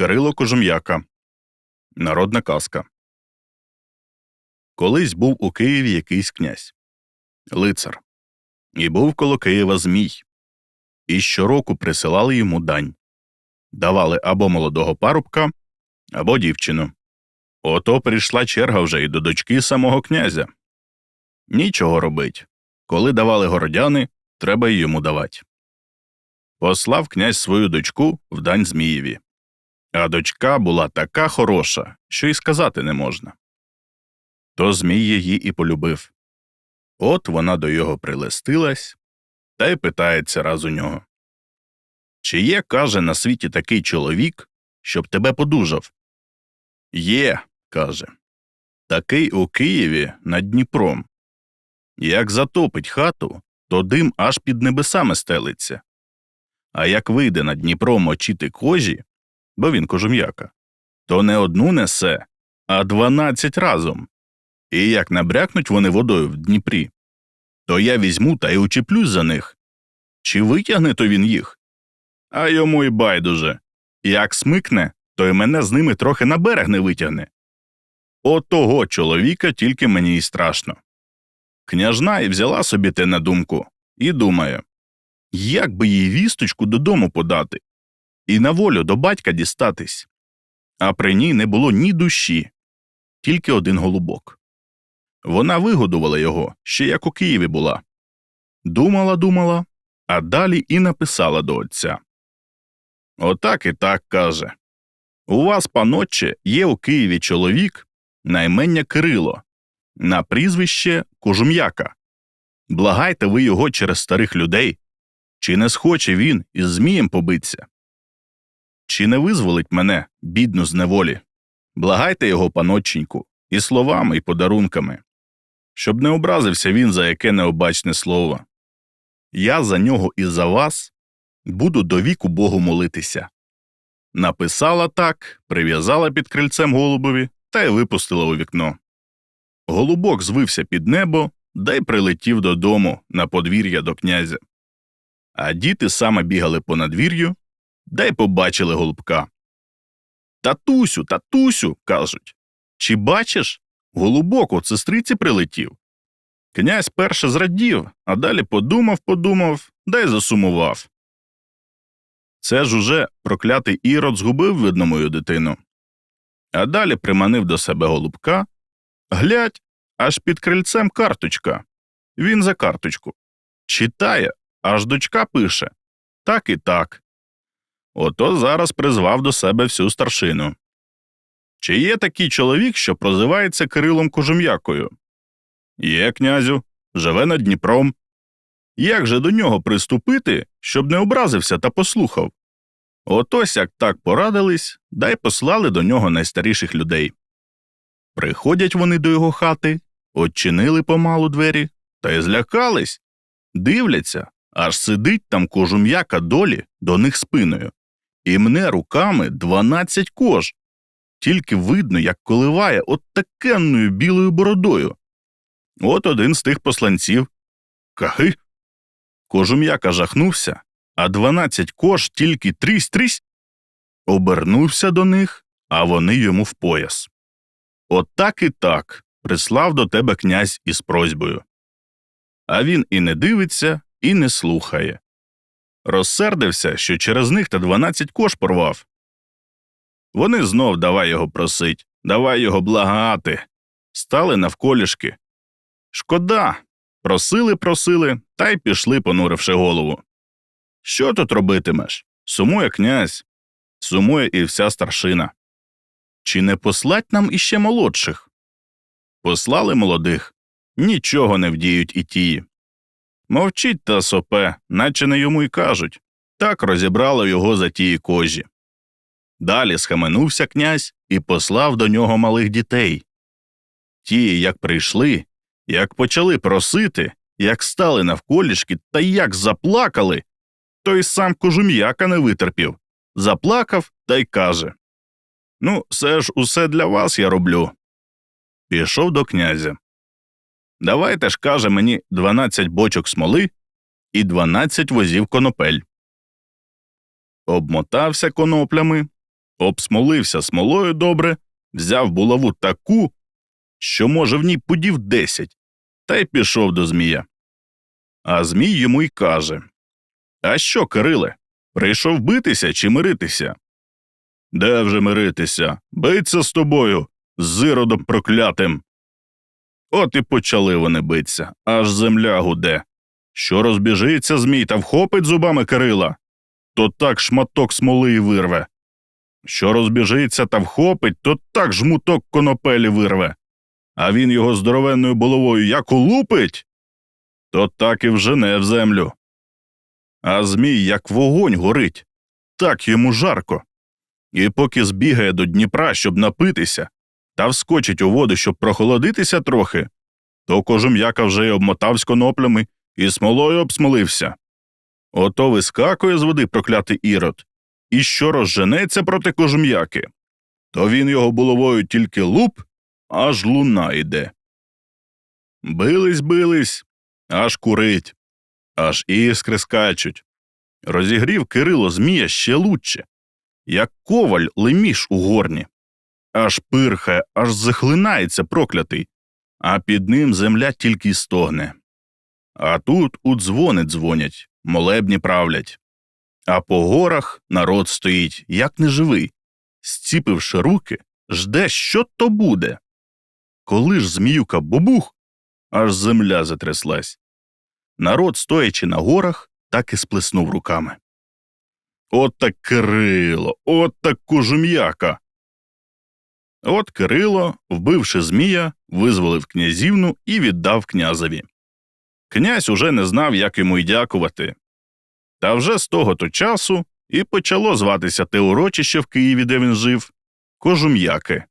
Кирило Кожум'яка. Народна казка. Колись був у Києві якийсь князь лицар. І був коло Києва Змій. І щороку присилали йому дань давали або молодого парубка, або дівчину. Ото прийшла черга вже й до дочки самого князя. Нічого робить. Коли давали городяни, треба й йому давати. Послав князь свою дочку в дань Змієві. А дочка була така хороша, що й сказати не можна. То Змій її і полюбив. От вона до його прилестилась та й питається раз у нього. Чи є, каже, на світі такий чоловік, щоб тебе подужав? Є, каже. Такий у Києві над Дніпром. Як затопить хату, то дим аж під небесами стелиться. А як вийде над Дніпром мочити кожі, бо він кожум'яка, то не одну несе, а дванадцять разом. І як набрякнуть вони водою в Дніпрі, то я візьму та й учіплюсь за них. Чи витягне то він їх? А йому й байдуже. Як смикне, то й мене з ними трохи на берег не витягне. Отого чоловіка тільки мені й страшно. Княжна і взяла собі те на думку і думає, як би їй вісточку додому подати і на волю до батька дістатись. А при ній не було ні душі, тільки один голубок. Вона вигодувала його ще як у Києві була. Думала, думала, а далі і написала до отця. Отак і так каже. У вас, панотче, є у Києві чоловік, наймення Кирило, на прізвище Кожум'яка. Благайте ви його через старих людей, чи не схоче він із Змієм побитися? Чи не визволить мене, бідну з неволі? Благайте його, панотченьку, і словами, і подарунками, щоб не образився він за яке необачне слово. Я за нього і за вас буду до віку Богу молитися. Написала так, прив'язала під крильцем голубові та й випустила у вікно. Голубок звився під небо да й прилетів додому на подвір'я до князя. А діти саме бігали по надвір'ю да й побачили голубка. Татусю, татусю, кажуть. Чи бачиш? Голубок от сестриці прилетів. Князь перше зрадів, а далі подумав, подумав, да й засумував. Це ж уже проклятий ірод згубив, видно, мою дитину. А далі приманив до себе голубка. Глядь, аж під крильцем карточка. Він за карточку. Читає, аж дочка пише так і так. Ото зараз призвав до себе всю старшину. Чи є такий чоловік, що прозивається Кирилом Кожум'якою? Є, князю, живе над Дніпром. Як же до нього приступити, щоб не образився та послухав? Отось як так порадились, да й послали до нього найстаріших людей. Приходять вони до його хати, odчинили помалу двері та й злякались, дивляться, аж сидить там кожум'яка долі до них спиною, і мне руками дванадцять кож. Тільки видно, як коливає от такенною білою бородою. От один з тих посланців. Кахи. Кожум'яка жахнувся, а дванадцять кож тільки трісь трісь. Обернувся до них, а вони йому в пояс. От так і так прислав до тебе князь із просьбою. А він і не дивиться, і не слухає. Розсердився, що через них та дванадцять кош порвав. Вони знов давай його просить, давай його благати. Стали навколішки. Шкода. Просили, просили, та й пішли, понуривши голову. Що тут робитимеш? Сумує князь, сумує і вся старшина. Чи не послать нам іще молодших? Послали молодих, нічого не вдіють і тії. Мовчить та сопе, наче не йому й кажуть так розібрало його за тії кожі. Далі схаменувся князь і послав до нього малих дітей. Ті, як прийшли, як почали просити, як стали навколішки та як заплакали, той сам кожум'яка не витерпів, заплакав та й каже Ну, це ж усе для вас я роблю. Пішов до князя. Давайте ж, каже мені, дванадцять бочок смоли і дванадцять возів конопель. Обмотався коноплями, обсмолився смолою добре, взяв булаву таку, що, може, в ній подів десять, та й пішов до Змія. А Змій йому й каже А що, Кириле, прийшов битися чи миритися? Де вже миритися? Биться з тобою, з іродом проклятим. От і почали вони битися, аж земля гуде. Що розбіжиться Змій та вхопить зубами Кирила, то так шматок смоли й вирве. Що розбіжиться та вхопить, то так жмуток конопелі вирве. А він його здоровенною булавою як улупить, то так і вжене в землю. А Змій, як вогонь горить, так йому жарко. І поки збігає до Дніпра, щоб напитися, та вскочить у воду, щоб прохолодитися трохи, то кожум'яка вже й обмотав з коноплями і смолою обсмолився. Ото вискакує з води проклятий ірод, і що розженеться проти кожум'яки, то він його булавою тільки луп, аж луна йде. Бились, бились, аж курить, аж іскри скачуть. Розігрів Кирило Змія ще лучше, як коваль леміш у горні. Аж пирхає, аж захлинається проклятий, а під ним земля тільки й стогне. А тут у дзвони дзвонять, молебні правлять. А по горах народ стоїть, як неживий, зціпивши руки, жде, що то буде. Коли ж зміюка бобух, аж земля затряслась. Народ, стоячи на горах, так і сплеснув руками. От так Кирило, от так кожум'яка. От Кирило, вбивши Змія, визволив князівну і віддав князеві. Князь уже не знав, як йому й дякувати. Та вже з того то часу і почало зватися те урочище в Києві, де він жив, Кожум'яки.